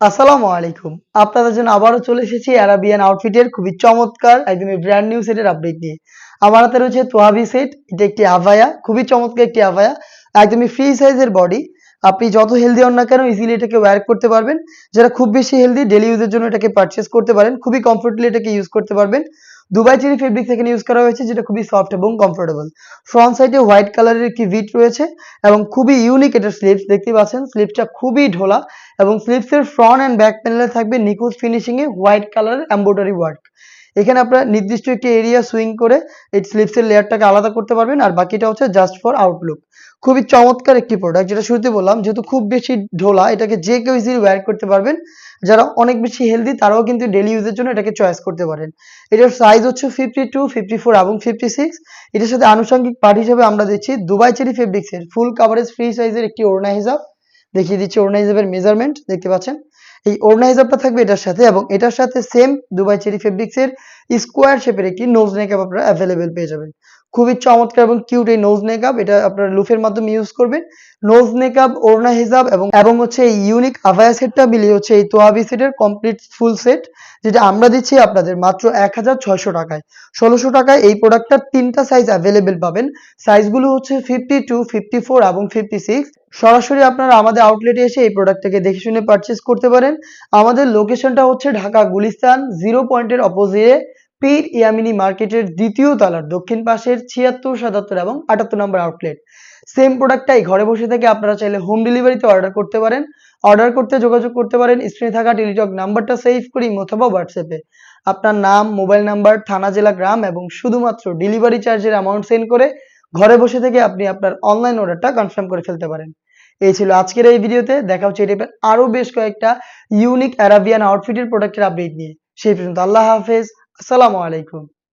আসসালামু আলাইকুম। আপনাদের জন্য আবারও চলে এসেছি অ্যারাবিয়ান আউটফিটের খুবই চমৎকার একদমই ব্র্যান্ড নিউ সেটের আপডেট নিয়ে। আমার হাতে রয়েছে তোহাবি সেট এটা একটি আভায়া খুবই চমৎকার একটি আভায়া একদমই ফ্রি সাইজের বডি আপনি যত হেলদি হন না কেন ইজিলি এটাকে ওয়্যার করতে পারবেন। যারা খুব বেশি হেলদি ডেলি ইউজের জন্য এটাকে পারচেস করতে পারেন, খুবই কমফোর্টেবলি এটাকে ইউজ করতে পারবেন। দুবাই চেরি ফেব্রিক থেকে ইউজ করা হয়েছে, যেটা খুবই সফট এবং কমফোর্টেবল ফ্রন্ট সাইডে হোয়াইট কালারের একটি ভিট রয়েছে এবং খুবই ইউনিক এটা স্লিপস দেখতে পাচ্ছেন? স্লিপসটা খুবই ঢোলা এবং স্লিপসের ফ্রন্ট অ্যান্ড ব্যাক প্যানেলে থাকবে নিখুঁত finishing a white colour embroidery work এখানে আপনারা নির্দিষ্ট একটি এরিয়া সুইং করে এই স্লিপসের লেয়ারটাকে আলাদা করতে পারবেন, আর বাকিটা হচ্ছে জাস্ট ফর আউটলুক খুবই চমৎকার একটি প্রোডাক্ট যেটা শুরুতে বললাম, যেহেতু খুব বেশি ঢোলা, এটাকে যে কেউ ইজিলি ওয়্যার করতে পারবেন। যারা অনেক বেশি হেলদি তারাও কিন্তু ডেলি ইউজের জন্য এটাকে চয়েস করতে পারেন। এটার সাইজ হচ্ছে ফিফটি টু ফিফটি ফোর এবং ফিফটি সিক্স এটার সাথে আনুষঙ্গিক পার্ট হিসেবে আমরা দিচ্ছি দুবাই চেরি ফেব্রিক্সের ফুল কাভারেজ ফ্রি সাইজের একটি ওড়না হিসাব দেখিয়ে দিচ্ছি অর্গানাইজারের মেজারমেন্ট দেখতে পাচ্ছেন? এই অর্গানাইজারটা থাকবে এটার সাথে এবং এটার সাথে সেম দুবাই চেরি ফেব্রিক্সের স্কোয়ার শেপের একটি নোজ নেকআপ আপনারা অ্যাভেলেবেল পেয়ে যাবেন। খুবই চমৎকার এবং কিউট এই নোজ মেকআপ এটা আপনারা লুফের মাধ্যমে ইউজ করবেন। নোজ মেকআপ ওড়না হিসাব এবং এবং হচ্ছে এই ইউনিক আভায়া সেটটা মিলিয়ে হচ্ছে এই তোয়াবি সেটের কমপ্লিট ফুল সেট যেটা আমরা দিচ্ছি আপনাদের মাত্র এক হাজার ছয়শো টাকায়। ষোলোশো টাকায় এই প্রোডাক্টটার তিনটা সাইজ অ্যাভেলেবেল পাবেন। সাইজগুলো হচ্ছে ফিফটি টু ফিফটি ফোর এবং ফিফটি সিক্স সরাসরি আপনারা আমাদের আউটলেটে এসে এই প্রোডাক্টটাকে দেখে শুনে পারচেস করতে পারেন। আমাদের লোকেশনটা হচ্ছে ঢাকা গুলিস্তান জিরো পয়েন্টের অপোজিটে পীর ইয়ামিনী মার্কেটের দ্বিতীয় তলার দক্ষিণ পাশের ছিয়াত্তর, সাতাত্তর এবং আটাত্তর নম্বর আউটলেট সেম প্রোডাক্টটাই ঘরে বসে থেকে আপনারা চাইলে হোম ডেলিভারিতে অর্ডার করতে পারেন। অর্ডার করতে, যোগাযোগ করতে পারেন। স্ক্রিনে থাকা টেলিটক নাম্বারটা সেভ করি অথবা হোয়াটসঅ্যাপে আপনার নাম মোবাইল নাম্বার থানা, জেলা, গ্রাম এবং শুধুমাত্র ডেলিভারি চার্জের অ্যামাউন্ট সেন্ড করে ঘরে বসে থেকে আপনি আপনার অনলাইন অর্ডারটা কনফার্ম করে ফেলতে পারেন। এই ছিল আজকের এই ভিডিওতে। দেখা হচ্ছে এই টাইপের আরও বেশ কয়েকটা ইউনিক অ্যারাবিয়ান আউটফিটের প্রোডাক্টের আপডেট নিয়ে। সেই পর্যন্ত আল্লাহ হাফেজ। আসসালামু আলাইকুম।